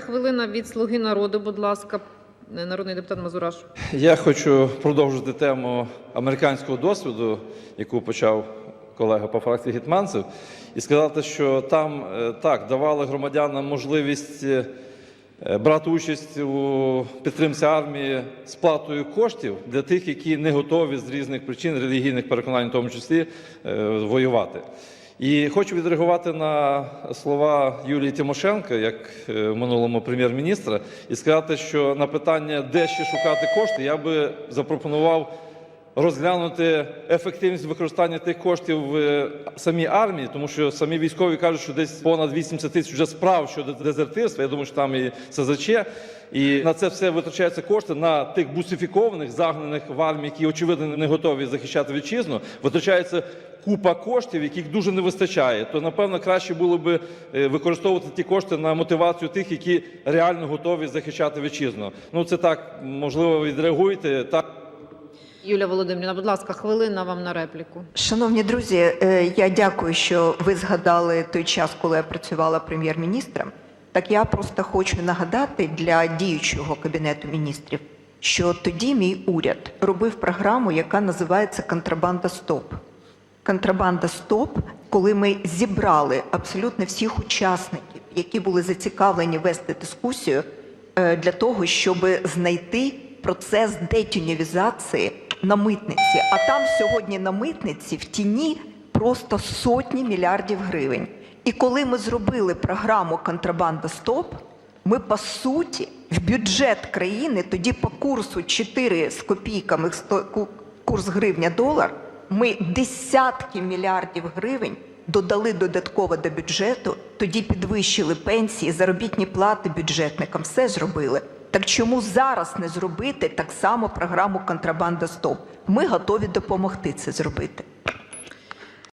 Хвилина від «Слуги народу», будь ласка, народний депутат Мазураш. Я хочу продовжити тему американського досвіду, яку почав колега по фракції Гетманцев, і сказати, що там е, так давали громадянам можливість е, брати участь у підтримці армії сплатою коштів для тих, які не готові з різних причин, релігійних переконань, в тому числі, е, воювати. І хочу відреагувати на слова Юлії Тимошенко, як е, минулому прем'єр-міністра, і сказати, що на питання, де ще шукати кошти, я би запропонував розглянути ефективність використання тих коштів в е, самій армії, тому що самі військові кажуть, що десь понад 80 тисяч вже справ щодо дезертирства. Я думаю, що там і СЗЧ. І на це все витрачаються кошти на тих бусифікованих, загнаних в армії, які очевидно не готові захищати вітчизну. Витрачається купа коштів, яких дуже не вистачає. То напевно краще було би е, використовувати ті кошти на мотивацію тих, які реально готові захищати вітчизну. Ну це так можливо відреагуєте. Так. Юлія Володимирівна, будь ласка, хвилина вам на репліку. Шановні друзі, е, я дякую, що ви згадали той час, коли я працювала прем'єр-міністром. Так я просто хочу нагадати для діючого кабінету міністрів, що тоді мій уряд робив програму, яка називається Контрабанда СТОП. Контрабанда СТОП, коли ми зібрали абсолютно всіх учасників, які були зацікавлені вести дискусію е, для того, щоб знайти процес детюнівізації на митниці. А там сьогодні на митниці в тіні просто сотні мільярдів гривень. І коли ми зробили програму Контрабанда СТОП, ми по суті в бюджет країни тоді по курсу 4 з копійками курс гривня долар. Ми десятки мільярдів гривень додали додатково до бюджету, тоді підвищили пенсії, заробітні плати бюджетникам, все зробили. Так чому зараз не зробити так само програму Контрабанда СТОП? Ми готові допомогти це зробити.